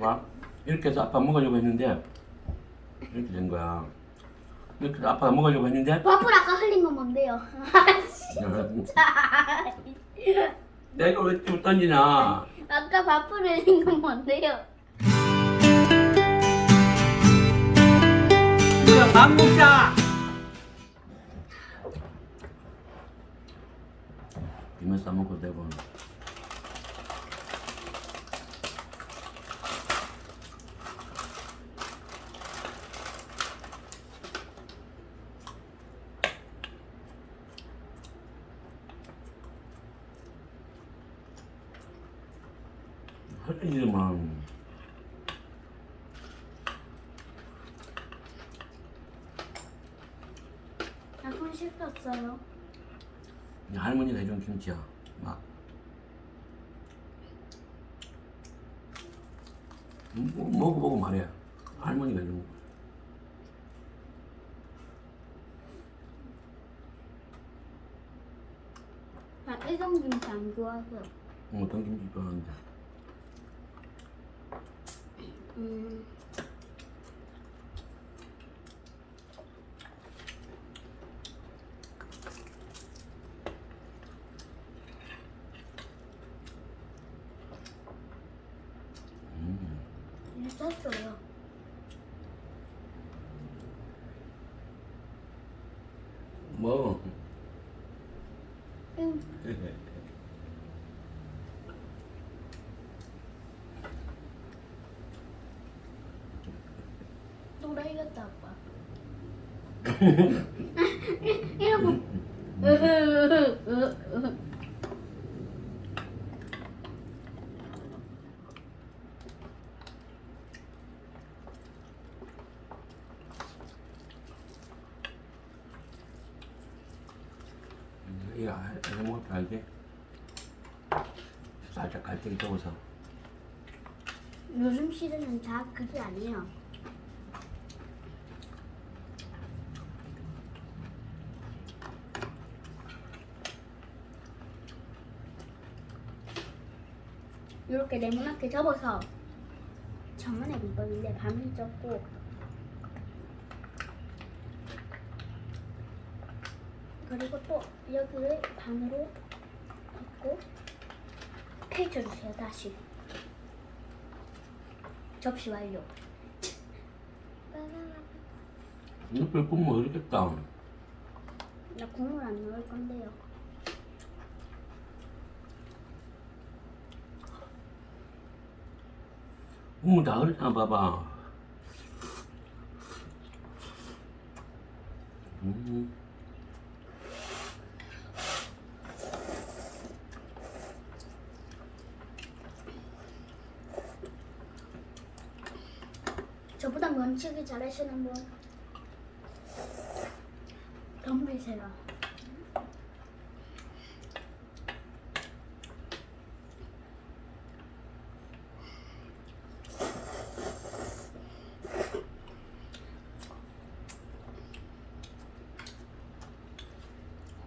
봐. 이렇게 해서 아빠 먹으려고 했는데 이렇게 된 거야. 이렇게 해서 아빠가 먹으려고 했는데 밥을 아까 흘린 건 뭔데요? 내가 이걸 왜또 던지나? 아까 밥을 흘린 건 뭔데요? 밥 먹자. 김에 싸 먹고 되고. 하지만 나손 씻었어요. 할머니가 해준 김치야. 막. 음, 뭐, 먹어보고 말해. 할머니가 해준 거. 나 일동 김치 안 좋아해서. 어, 어떤 김치 좋아하는데. 음. 음. 있었어요. 뭐. 응. 노래 이겼다 아빠. 이러고. 이거 해 먹을 줄 알지? 살짝 갈색이 적어서. 요즘 시대는 다 그게 아니에요. 이렇게 네모나게 접어서 저만의 비법인데 반을 접고 그리고 또 여기를 반으로 접고 펼쳐주세요 다시 접시 완료 이거 끓으면 어렵겠다. 나 국물 안 넣을 건데요 국물 다 그랬잖아, 봐봐. 음. 저보다 면치기 잘하시는 분. 덤비세요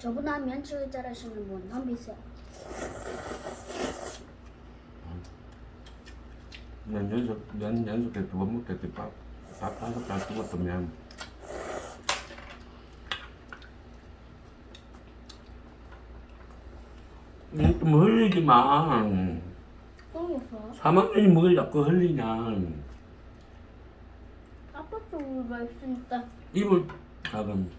저보다 면치기 잘하시는 분 덤비세요 난 연속, 연, 연속해 두번 먹겠지. 밥, 밥 다섯 잘 죽었으면. 이좀 흘리지 마. 똥이었어? 3학년이 뭘 자꾸 흘리냐. 아빠도 우리가 있으니까 입을 작은.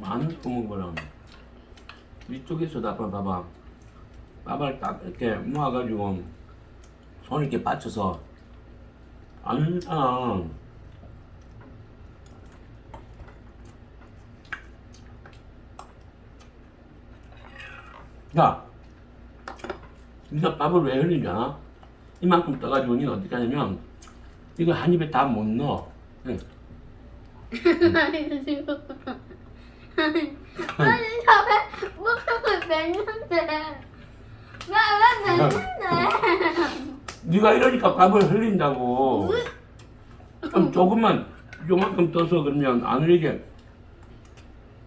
많이 구멍거려. 이쪽에서도 아빠 봐봐. 밥을 딱 이렇게 모아가지고 손 이렇게 받쳐서 안 흘리잖아. 야, 네가 밥을 왜 흘리냐? 이만큼 떠가지고 니는 어떻게 하냐면 이거 한 입에 다 못 넣어. 응. 아니 저왜 먹는 맺는데 맺는데 네가 이러니까 밥을 흘린다고. 좀 조금만 요만큼 떠서 그러면 안 흘리게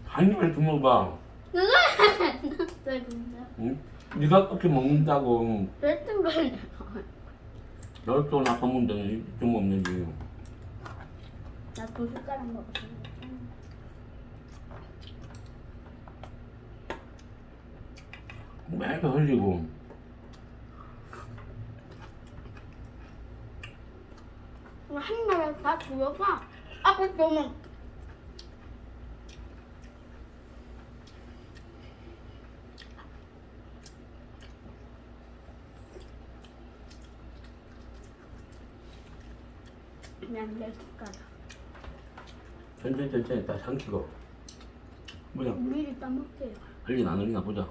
한 입을 주먹 봐. 그거 맺는데 진짜 응? 네가 그렇게 먹는다고 뱉은 열두 아까 먹는데 좀 먹는지. 나 두 숟가락 먹었어. 매일 흘리고. 한 나라 다 줄여서 아까 너무 그냥 내 숟가락 천천히 천천히 다 삼키고. 뭐야? 우리를 따먹게요 흘리나 안 흘리나 보자.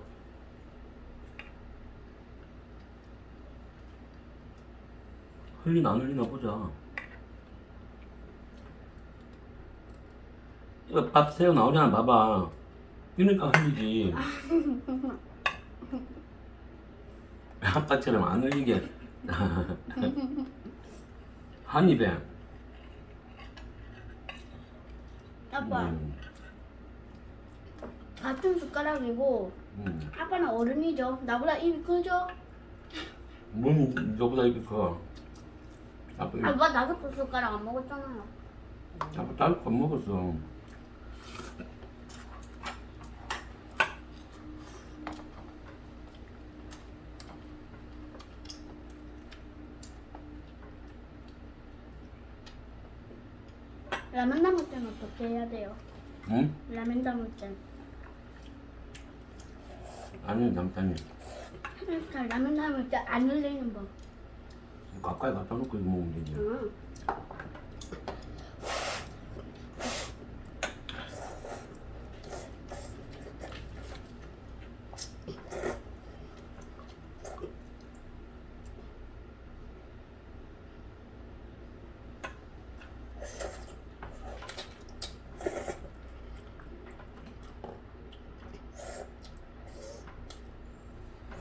흘리나 안 흘리나 보자. 이거 밥 새우 나오잖아, 봐봐. 그러니까 흘리지. 아빠처럼 안 흘리게. 한 입에. 아빠 음, 같은 숟가락이고 음. 아빠는 어른이죠 나보다 입이 크죠 뭔 너보다 이렇게 커. 아빠, 이거- 아빠 나도 그 숟가락 안 먹었잖아요 아빠 따로 밥 먹었어. 라면 담을 때는 어떻게 해야 돼요? 응? 라면 담을 때 아니, 남편이. 그러니까 라면 담을 때 안 흘리는 법 가까이 갖다 놓고 이거 먹으면 되지. 응.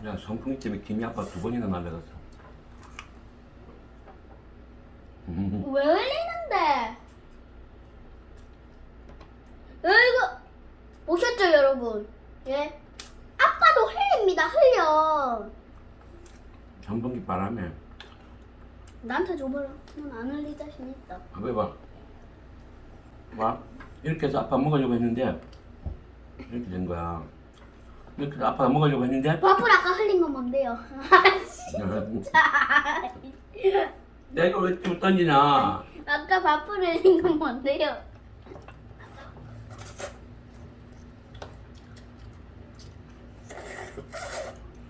야, 성풍이 때문에 김이 아빠 두 번이나 날라갔어. 음, 왜 흘리는데? 이거 보셨죠 여러분? 예? 아빠도 흘립니다 흘려 선풍기 바람에. 나한테 줘봐라 난안 흘릴 자신 있다 아빠 봐. 봐. 이렇게 해서 아빠 먹으려고 했는데, 이렇게 된 거야. 이렇게 해서 아빠가 먹으려고 했는데, 바쁠 아까 흘린 건 뭔데요? 아, 진짜 내가 왜 또 던지냐? 아까 바쁠 흘린 건 뭔데요?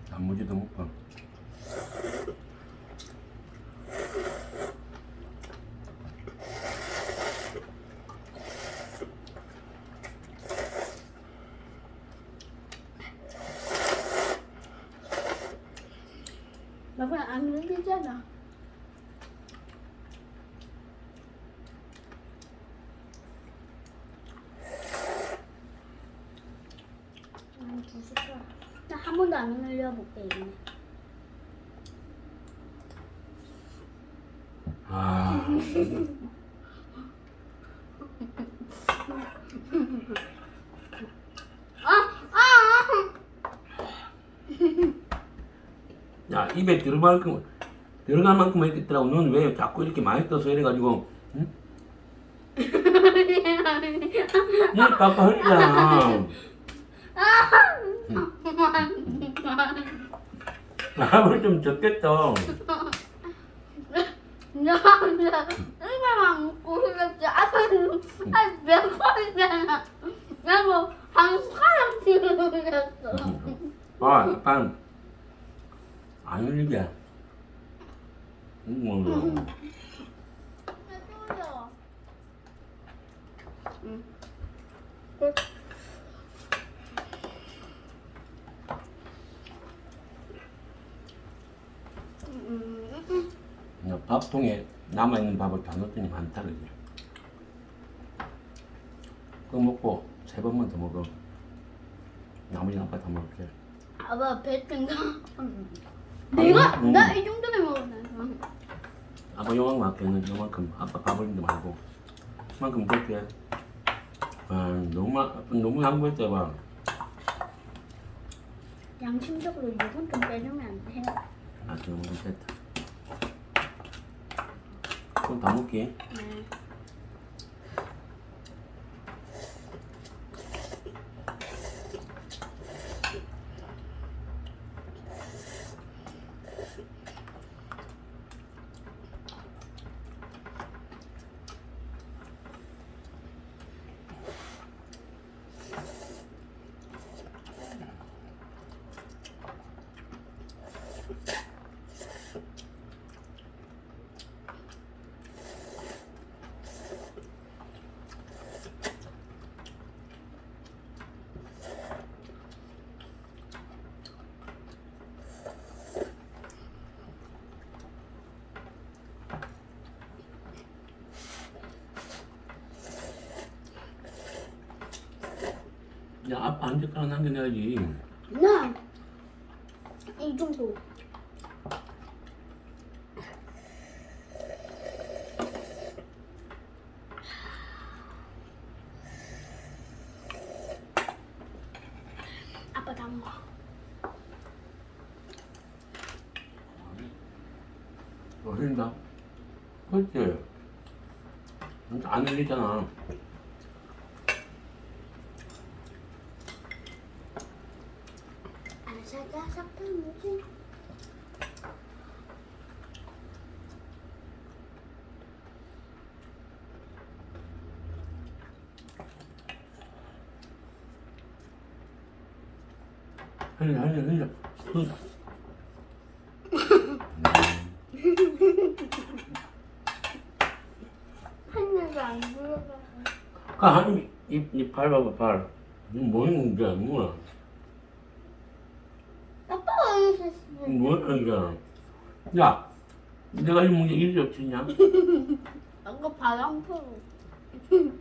단무지도 먹고. 바쁠 안 흘리잖아 음, 두 숟가락. 나한 번도 안 흘려볼게 이번에 아, 아! 아! 야, 입에 들어갈 만큼, 들어갈 만큼 이렇게 더라고 너는 왜 자꾸 이렇게 많이 떠서 이래가지고, 응? 네, 아빠 흘리잖아. 나를 좀 적겠다. 나 진짜 일반만 먹고 흘렸지 아빠는 한몇 번이잖아 나뭐한 숟가락씩 흘렸어 아, 아빠는 안 흘리게. 음, 응. 그냥 밥통에 남아있는 밥을 다 넣었더니 많다, 그지? 그거 먹고 세 번만 더 먹어. 나머지 아빠 다 먹을게. 아빠 거 내가 음. 나이 정도는 먹었네 아빠 요만큼 할게는 요만큼 아빠 밥을 좀 말고 그만큼 먹게 아 너무 너무 양보했다 봐 양심적으로 이건 좀 빼주면 안 돼요? 아, 그럼 됐다. 그럼 다 먹기. 네. 야, 아빠 한 젓가락 남겨내야지. 나! 이 정도. 아빠 다 먹어. 맛있다. 그렇지. 안 흘리잖아. 아삭아삭 단무지. 흘려, 흘려, 흘려. 흘려. 한 입도 안 들어가. 그, 한 입, 입, 입 밟아봐, 발. 이거 뭐 있는 거야, 뭐야. 아빠가 안 했었어. 뭐야, 이게. 야, 내가 이 문제 일이 없지냐? 바람프로. 음.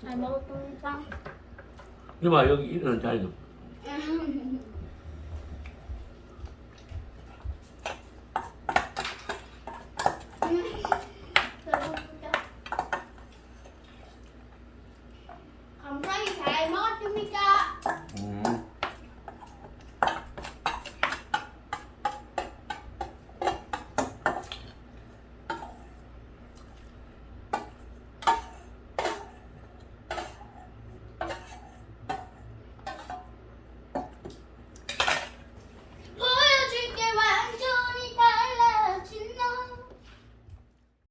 잘 먹었습니다. 이봐, 여기 일어난 자리도.